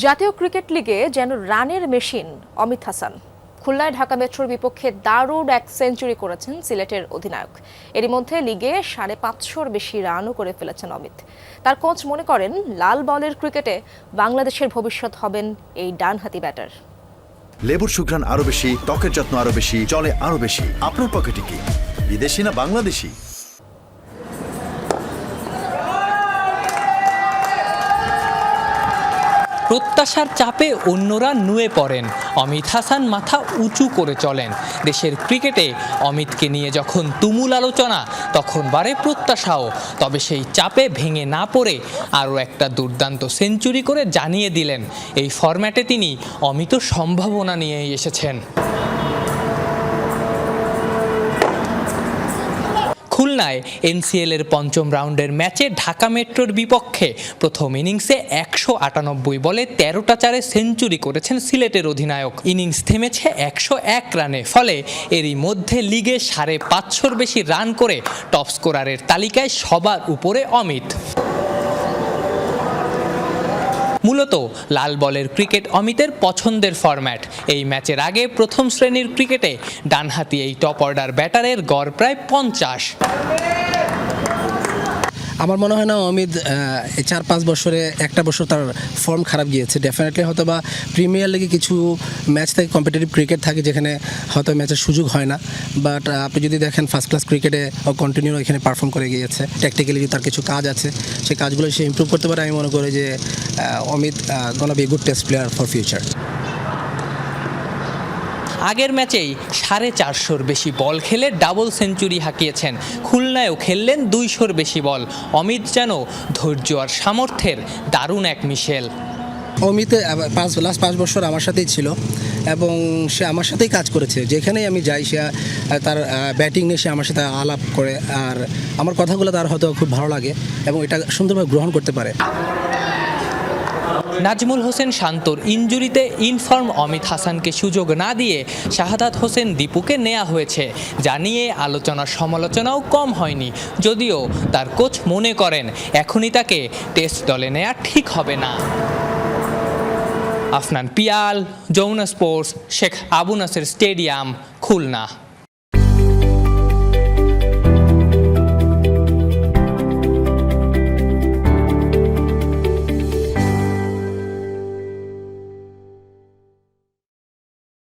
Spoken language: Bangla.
জাতীয় ক্রিকেট লিগে যেন রানের মেশিন অমিত হাসান। খুলনায় ঢাকা মেট্রোর বিপক্ষে দারুণ এক সেঞ্চুরি করেছেন সিলেটের অধিনায়ক। এরই মধ্যে লিগে সাড়ে পাঁচশোর বেশি রানও করে ফেলেছেন অমিত। তার কোচ মনে করেন, লাল বলের ক্রিকেটে বাংলাদেশের ভবিষ্যৎ হবেন এই ডানহাতি ব্যাটার। লেবুর সুঘ্রাণ আরও বেশি, ত্বকের যত্ন আরও বেশি চলে আরও বেশি। আপনার পকেটে কি? বিদেশি না বাংলাদেশি? প্রত্যাশার চাপে অন্যরা নুয়ে পড়েন। অমিত হাসান মাথা উঁচু করে চলেন। দেশের ক্রিকেটে অমিতকে নিয়ে যখন তুমুল আলোচনা, তখন বারে প্রত্যাশাও। তবে সেই চাপে ভেঙে না পড়ে আরও একটা দুর্দান্ত সেঞ্চুরি করে জানিয়ে দিলেন। এই ফরম্যাটে তিনি অমিত সম্ভাবনা নিয়ে এসেছেন। খুলনায় এনসিএল এর পঞ্চম রাউন্ডের ম্যাচে ঢাকা মেট্রোর বিপক্ষে প্রথম ইনিংসে একশো আটানব্বই বলে তেরোটা চারে সেঞ্চুরি করেছেন সিলেটের অধিনায়ক। ইনিংস থেমেছে একশো এক রানে, ফলে এরই মধ্যে লিগে সাড়ে পাঁচশোর বেশি রান করে টপ স্কোরারের তালিকায় সবার উপরে অমিত। মূলত লাল বলের ক্রিকেট অমিতের পছন্দের ফরম্যাট এই ম্যাচের আগে প্রথম শ্রেণির ক্রিকেটে ডানহাতি এই টপ অর্ডার ব্যাটারের গড় প্রায় পঞ্চাশ। আমার মনে হয় না অমিত চার পাঁচ বছরে একটা বছর তার ফর্ম খারাপ গিয়েছে। ডেফিনেটলি হয়তো বা প্রিমিয়ার লিগে কিছু ম্যাচ থাকে কম্পিটিটিভ ক্রিকেট থাকে যেখানে হয়তো ম্যাচের সুযোগ হয় না। বাট আপনি যদি দেখেন ফার্স্ট ক্লাস ক্রিকেটে কন্টিনিউ এখানে পারফর্ম করে গিয়েছে। টেকনিক্যালি তার কিছু কাজ আছে সেই কাজগুলো সে ইমপ্রুভ করতে পারে। আমি মনে করি যে Amit gonna be good test player for future আগের ম্যাচেই সাড়ে চারশোর বেশি বল খেলে ডাবল সেঞ্চুরি হাঁকিয়েছেন। খুলনায়ও খেললেন দুইশোর বেশি বল। অমিত যেন ধৈর্য আর সামর্থ্যের দারুণ এক মিশেল। অমিত পাঁচ লাস্ট পাঁচ বছর আমার সাথেই ছিল এবং সে আমার সাথেই কাজ করেছে। যেখানেই আমি যাই, সে তার ব্যাটিং নিয়ে সে আমার সাথে আলাপ করে। আর আমার কথাগুলো তার হয়তো খুব ভালো লাগে এবং এটা সুন্দরভাবে গ্রহণ করতে পারে। নাজমুল হোসেন শান্তর ইনজুরিতে ইনফর্ম অমিত হাসানকে সুযোগ না দিয়ে শাহাদাত হোসেন দীপুকে নেওয়া হয়েছে। যা নিয়ে আলোচনা সমালোচনাও কম হয়নি, যদিও তার কোচ মনে করেন, এখনই তাকে টেস্ট দলে নেওয়া ঠিক হবে না। Afnan Piyal, Jamuna sports, Sheikh Abu Naser stadium, Khulna.